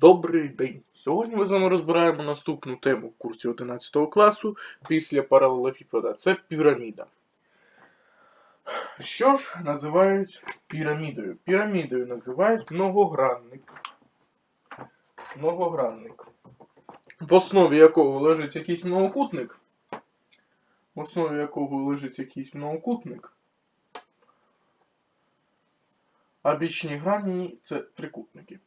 Добрий день! Сьогодні ми з вами розбираємо наступну тему в курсі 11 класу після паралелепіпеда. Це піраміда. Що ж називають пірамідою? Пірамідою називають многогранник. Многогранник. В основі якого лежить якийсь многокутник. В основі якого лежить якийсь многокутник. А бічні грані це трикутники.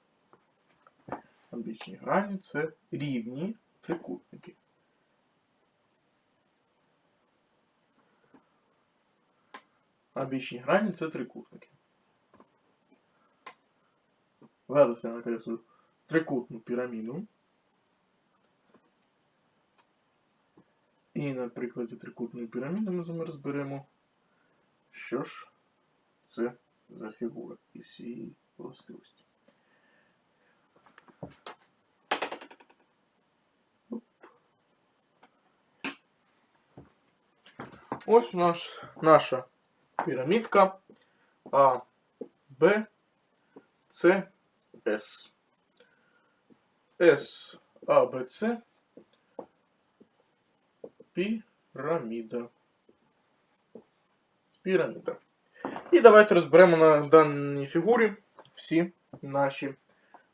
Бічні грані це рівні трикутники. А грані це трикутники. Зараз я накреслю трикутну піраміду. І на прикладі трикутної піраміди ми з вами розберемо, що ж це за фігура і всі її властивості. Ось наш, наша пірамідка А, Б, С, С. С, А, Б, С. Піраміда. Піраміда. І давайте розберемо на даній фігурі всі наші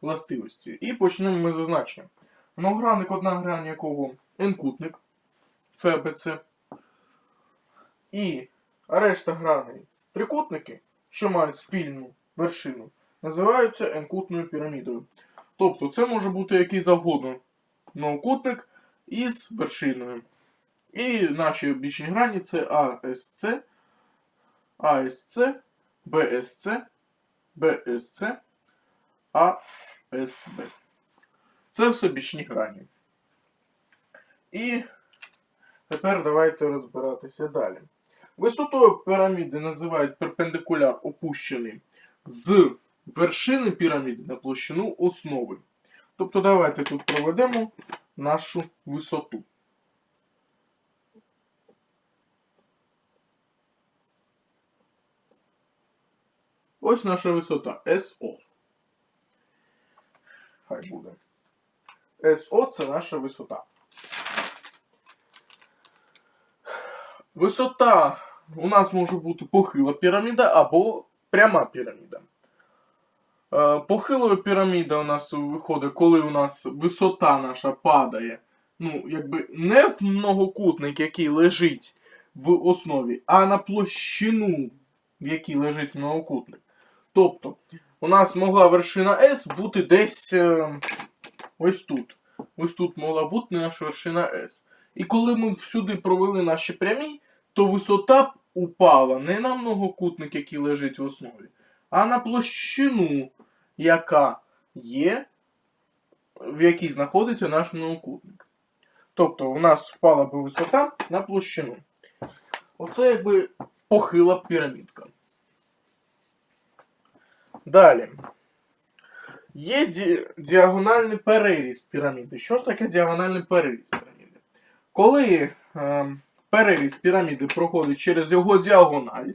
властивості. І почнемо ми з означення. Многогранник, одна грань якого n-кутник, С, Б, С. І решта граней трикутники, що мають спільну вершину, називаються n-кутною пірамідою. Тобто це може бути який завгодно многокутник із вершиною. І наші обічні грані це АСЦ, АСЦ, БСЦ, БСЦ, АСБ. Це все бічні грані. І тепер давайте розбиратися далі. Висотою піраміди називають перпендикуляр опущений з вершини піраміди на площину основи. Тобто давайте тут проведемо нашу висоту. Ось наша висота СО. Хай буде. СО це наша висота. Висота у нас може бути похила піраміда або пряма піраміда. Е, Похилою піраміда у нас виходить, коли у нас висота наша падає. Ну, якби не в многокутник, який лежить в основі, а на площину, в якій лежить многокутник. Тобто, у нас могла вершина S бути десь е, ось тут. Ось тут могла бути наша вершина S. І коли ми сюди провели наші прямі, то висота упала не на многокутник, який лежить в основі, а на площину, яка є, в якій знаходиться наш многокутник. Тобто у нас впала би висота на площину. Оце якби похила пірамідка. Далі. Є ді... діагональний переріз піраміди. Що ж таке діагональний переріз піраміди? Коли е, переріз піраміди проходить через його діагональ,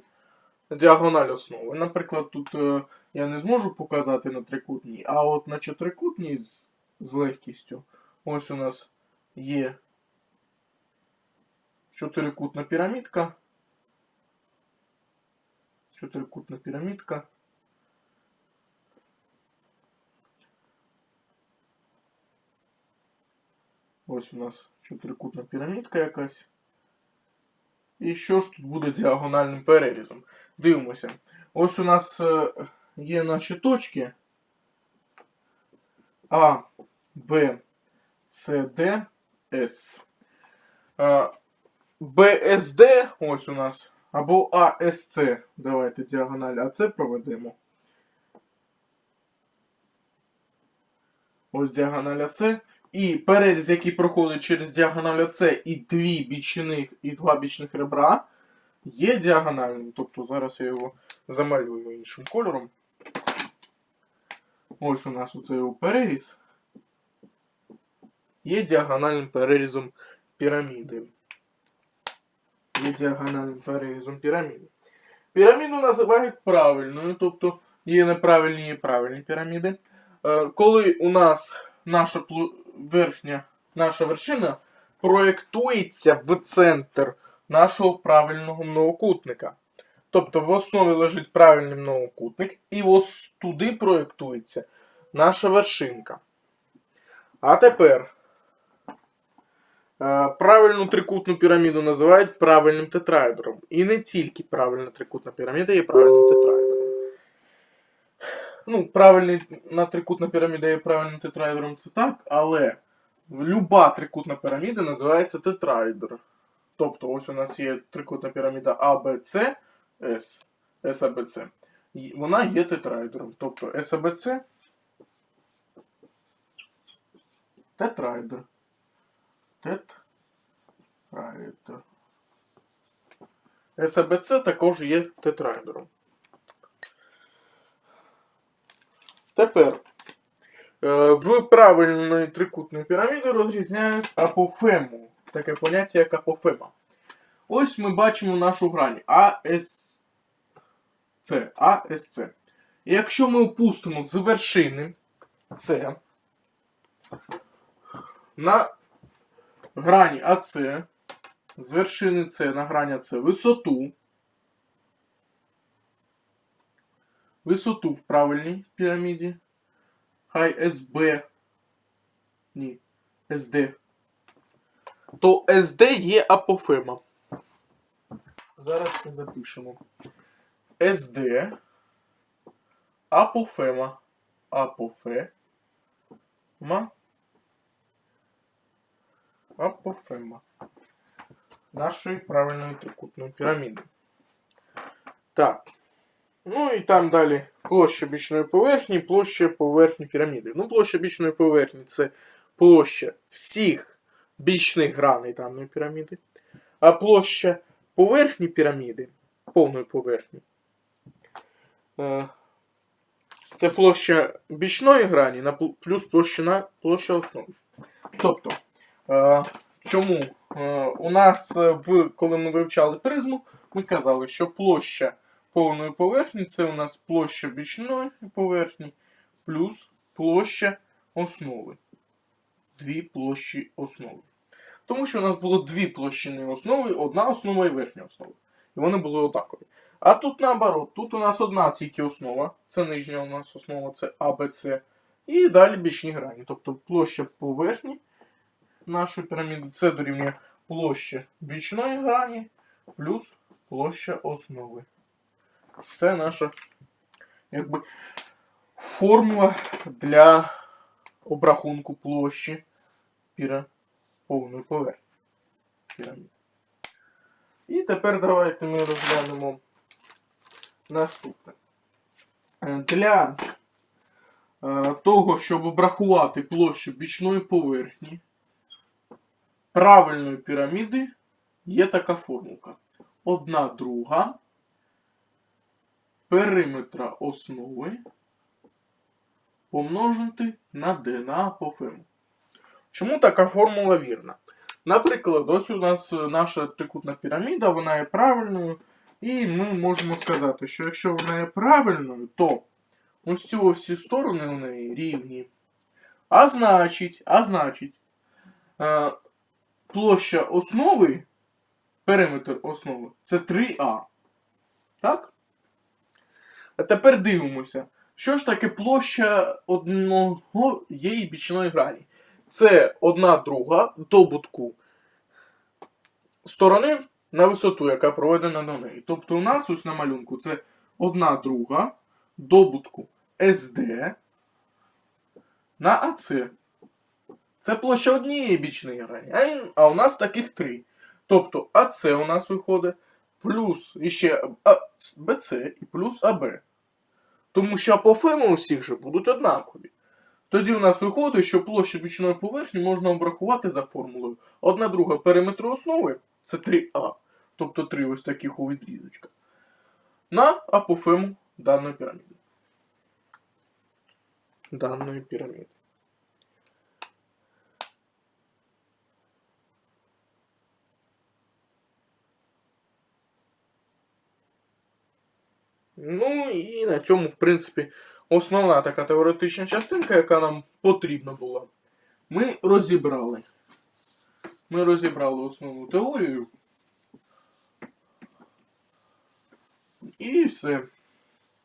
діагональ основи, наприклад, тут е, я не зможу показати на трикутній, а от на чотирикутній з, з легкістю, ось у нас є чотирикутна пірамідка. Чотирикутна пірамідка. Ось у нас чотирикутна пірамідка якась. І що ж тут буде діагональним перерізом? Дивимося. Ось у нас е, є наші точки А, Б, С, Д, С. Е, БСД, ось у нас, або АСЦ. Давайте діагональ АЦ проведемо. Ось діагональ АЦ. І переріз, який проходить через діагональ ОЦ і дві бічних, і два бічних ребра, є діагональним. Тобто зараз я його замалюю іншим кольором. Ось у нас оцей його переріз. Є діагональним перерізом піраміди. Є діагональним перерізом піраміди. Піраміду називають правильною, тобто є неправильні і правильні піраміди. Е, коли у нас наша плу- верхня, наша вершина проєктується в центр нашого правильного многокутника. Тобто в основі лежить правильний многокутник, і ось туди проєктується наша вершинка. А тепер е, правильну трикутну піраміду називають правильним тетраедром. І не тільки правильна трикутна піраміда є правильним тетраедром. Ну, правильна трикутна піраміда є правильним тетраедром, це так, але люба трикутна піраміда називається тетраедр. Тобто, ось у нас є трикутна піраміда АБЦ, С, САБЦ. І Вона є тетраедром. Тобто САБЦ тетраедр. Тетраедр. САБЦ також є тетраедром. Тепер е, в правильної трикутної піраміди розрізняють апофему. Таке поняття, як апофема. Ось ми бачимо нашу грань АСЦ. АСЦ. І якщо ми опустимо з вершини С на грані АС, з вершини С на грані АС висоту, висоту в правильній піраміді, хай СБ, ні, СД, то СД є апофема. Зараз це запишемо. СД, апофема, апофема, апофема нашої правильної трикутної піраміди. Так. Ну і там далі площа бічної поверхні, площа поверхні піраміди. Ну, площа бічної поверхні це площа всіх бічних граней даної піраміди. А площа поверхні піраміди, повної поверхні, е, це площа бічної грані плюс площина, площа основи. Тобто, е, чому е, у нас, коли ми вивчали призму, ми казали, що площа повної поверхні це у нас площа бічної поверхні плюс площа основи. Дві площі основи. Тому що у нас було дві площини основи, одна основа і верхня основа. І вони були однакові. А тут наоборот, тут у нас одна тільки основа, це нижня у нас основа, це АБЦ. І далі бічні грані. Тобто площа поверхні нашої піраміди це дорівнює площа бічної грані плюс площа основи. Це наша якби, формула для обрахунку площі піра повної поверхні. І тепер давайте ми розглянемо наступне. Е, Для е, того, щоб обрахувати площу бічної поверхні правильної піраміди, є така формулка. Одна друга периметра основи помножити на d на апофему. Чому така формула вірна? Наприклад, ось у нас е, наша трикутна піраміда, вона є правильною, і ми можемо сказати, що якщо вона є правильною, то ось ці всі сторони у неї рівні. А значить, а значить, е, площа основи, периметр основи, це 3А. Так? А тепер дивимося, що ж таке площа одного її бічної грані. Це одна друга добутку сторони на висоту, яка проведена до неї. Тобто у нас ось на малюнку це одна друга добутку SD на АЦ. Це площа однієї бічної грані. А, у нас таких три. Тобто АЦ у нас виходить плюс іще БЦ і плюс АБ. Тому що апофеми у всіх же будуть однакові. Тоді у нас виходить, що площу бічної поверхні можна обрахувати за формулою. Одна друга периметру основи це 3А. Тобто 3 ось таких у відрізочках. На апофему даної піраміди. Даної піраміди. Ну і на цьому, в принципі, основна така теоретична частинка, яка нам потрібна була, ми розібрали. Ми розібрали основну теорію. І все.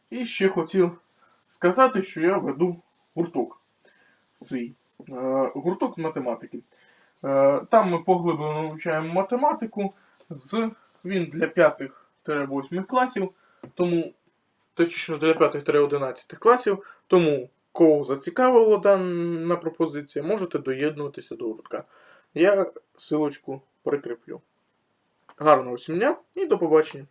І ще хотів сказати, що я веду гурток свій. Е, Гурток з математики. Е, Там ми поглиблено вивчаємо математику. З, він для 5-8 класів, тому точніше для 5-11 класів. Тому, кого зацікавила дана пропозиція, можете доєднуватися до гуртка. Я силочку прикріплю. Гарного всім дня і до побачення!